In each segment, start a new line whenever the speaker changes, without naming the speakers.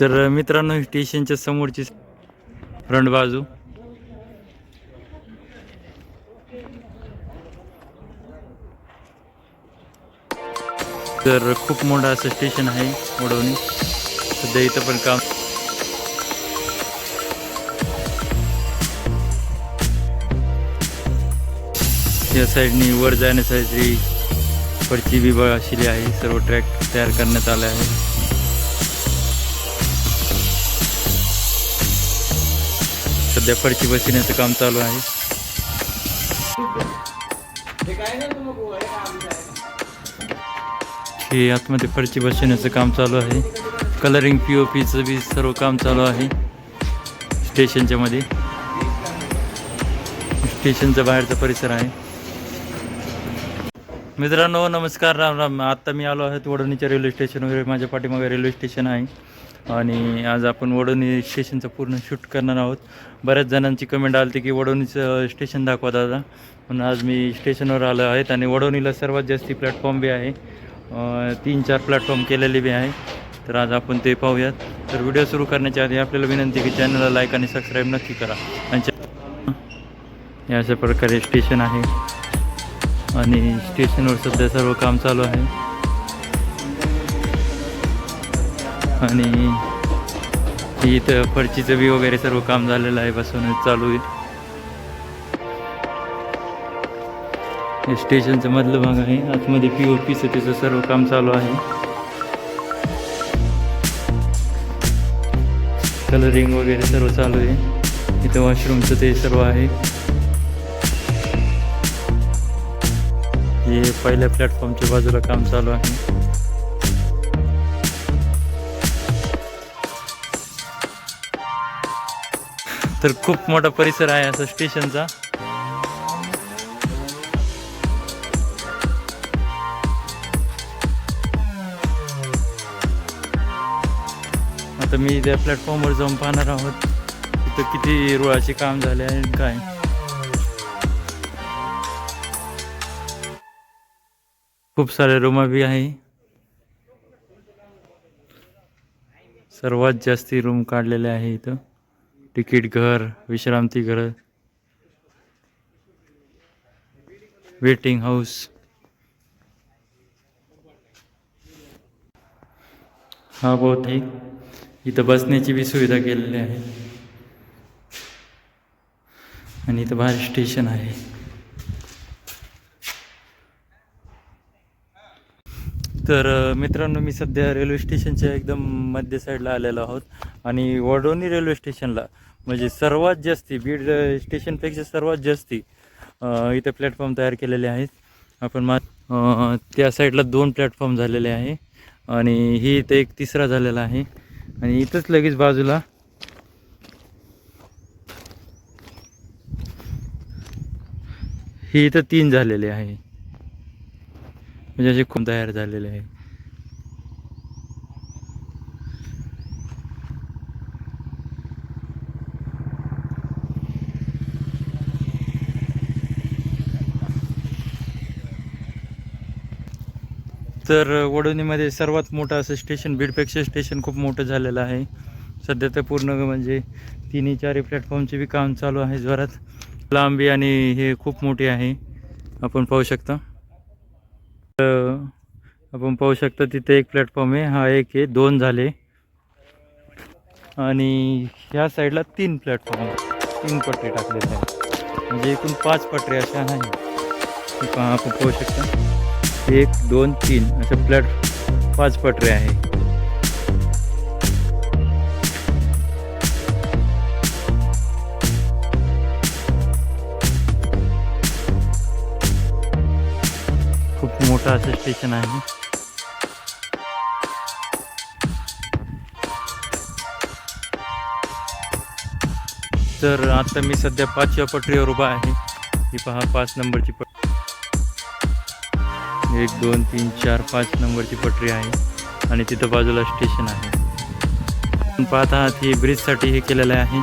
तर मित्रांनो स्टेशनच्या समोरची फ्रंट बाजू. तर खूप मोठं असं स्टेशन आहे वडवणी सध्या इथं पण काम या साईडनी वर जाण्यासाठी फरची विभाग अशी आहे. सर्व ट्रॅक तयार करण्यात आले आहे. सध्या फरची बसविण्याचं काम चालू आहे. हे आतमध्ये फरची बसण्याचं काम चालू आहे. Colouring P O पीचं be serve काम चालू आहे. स्टेशनच्या मध्ये. स्टेशनचा बाहेरचा परिसर आहे. मित्रांनो नमस्कार राम राम. आत्ता मी आलो आहे वडवणीच्या रेल्वे स्टेशन वगैरे माझ्या पाठीमागे रेल्वे स्टेशन आहे. आणि आज आपण वडवणी स्टेशनचं पूर्ण शूट करणार आहोत. बऱ्याच जणांची कमेंट आली होती की वडवणीचं स्टेशन दाखवा दादा. म्हणून आज मी स्टेशनवर आलो आहेत आणि वडवणीला सर्वात जास्ती प्लॅटफॉर्म बी आहे. तीन चार प्लॅटफॉर्म केलेले बी आहे. तर आज आपण ते पाहूयात. तर व्हिडिओ सुरू करण्याच्या आधी आपल्याला विनंती की चॅनलला लाईक आणि सबस्क्राईब नक्की करा. आणि अशा प्रकारे स्टेशन आहे. आणि स्टेशनवर सध्या सर्व काम चालू आहे. आणि इथं फरचीचं बी वगैरे सर्व काम झालेलं आहे बसवणं चालू आहे. स्टेशनचं मधलं भाग आहे आतमध्ये पी ओ पीचं त्याचं सर्व काम चालू आहे. कलरिंग वगैरे सर्व चालू आहे. इथं वॉशरूमचं ते सर्व आहे. हे पहिल्या प्लॅटफॉर्मच्या बाजूला काम चालू आहे. तर खूप मोठा परिसर आहे असं स्टेशनचा. आता मी त्या प्लॅटफॉर्मवर जाऊन पाहणार आहोत. तिथं किती रुळाचे काम झाले आहे काय. खूप सारे रूमा बी आहे. सर्वात जास्ती रूम काढलेले आहे इथं. तिकीट घर विश्रांती घर वेटिंग हाऊस. हा बहुतेक इथं बसण्याची बी सुविधा केलेली आहे. आणि इथं बाहेर स्टेशन आहे. तर मित्रांनो मी सध्या रेल्वे स्टेशनच्या एकदम मध्य साईडला आलेलो आहोत आणि वडोणी रेल्वे स्टेशनला. म्हणजे सर्वात जास्ती बीड स्टेशनपेक्षा सर्वात जास्ती इथे प्लॅटफॉर्म तयार केलेले आहेत. आपण मा त्या साईडला दोन प्लॅटफॉर्म झालेले आहे आणि ही इथे एक तिसरा झालेला आहे. आणि इथंच लगेच बाजूला ही इथं तीन झालेले आहे. म्हणजे असे खूप तयार झालेले आहे. तर वडोणीमध्ये सर्वात मोठं असं स्टेशन बीडपेक्षा स्टेशन खूप मोठं झालेलं आहे. सध्या तर पूर्ण म्हणजे तिन्ही चारही प्लॅटफॉर्मचे बी काम चालू आहे. जोरात लांबी आणि हे खूप मोठी आहे. आपण पाहू शकता. आपण पाहू शकता तिथे एक प्लॅटफॉर्म आहे. हा एक आहे. दोन झाले. आणि ह्या साईडला तीन प्लॅटफॉर्म तीन पटरी टाकलेले आहेत. म्हणजे एकूण पाच पटरी अशा नाही आपण पाहू शकता. एक दोन तीन अशा प्लॅट पाच पटरे आहे खूप स्टेशन आहे. तर आता मी सध्या पाचव्या पटरीवर उभा आहे. ही पहा पाच नंबरची पटरी एक दोन तीन चार पाच नंबरची पटरी आहे. आणि तिथं बाजूला स्टेशन आहे. पाहत आहात ही ब्रिजसाठी हे केलेलं आहे.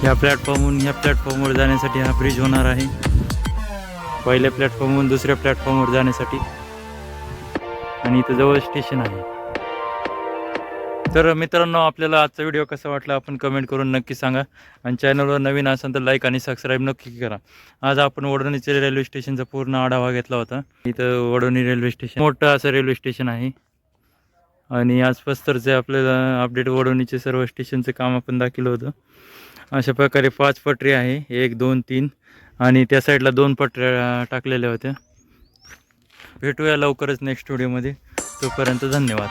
ह्या प्लॅटफॉर्महून ह्या प्लॅटफॉर्मवर जाण्यासाठी हा ब्रिज होणार आहे. पहिल्या प्लॅटफॉर्मवरून दुसऱ्या प्लॅटफॉर्मवर जाण्यासाठी. आणि इथं जवळ स्टेशन आहे. तर मित्रांनो आपल्याला आजचा व्हिडिओ कसा वाटला आपण कमेंट करून नक्की सांगा. आणि चॅनलवर नवीन असाल तर लाईक आणि सबस्क्राईब नक्की करा. आज आपण वडोणीचे रेल्वे स्टेशनचा पूर्ण आढावा घेतला होता. इथं वडोणी रेल्वे स्टेशन मोठं असं रेल्वे स्टेशन आहे. आणि आज जे आपल्याला अपडेट वडोणीचे सर्व स्टेशनचं काम आपण दाखवलं होतं. अशा प्रकारे पाच पटरी आहे. एक दोन तीन. आणि त्या साईडला दोन पटऱ्या टाकलेल्या होत्या. भेटूया लवकरच नेक्स्ट व्हिडिओमध्ये तोपर्यंत धन्यवाद.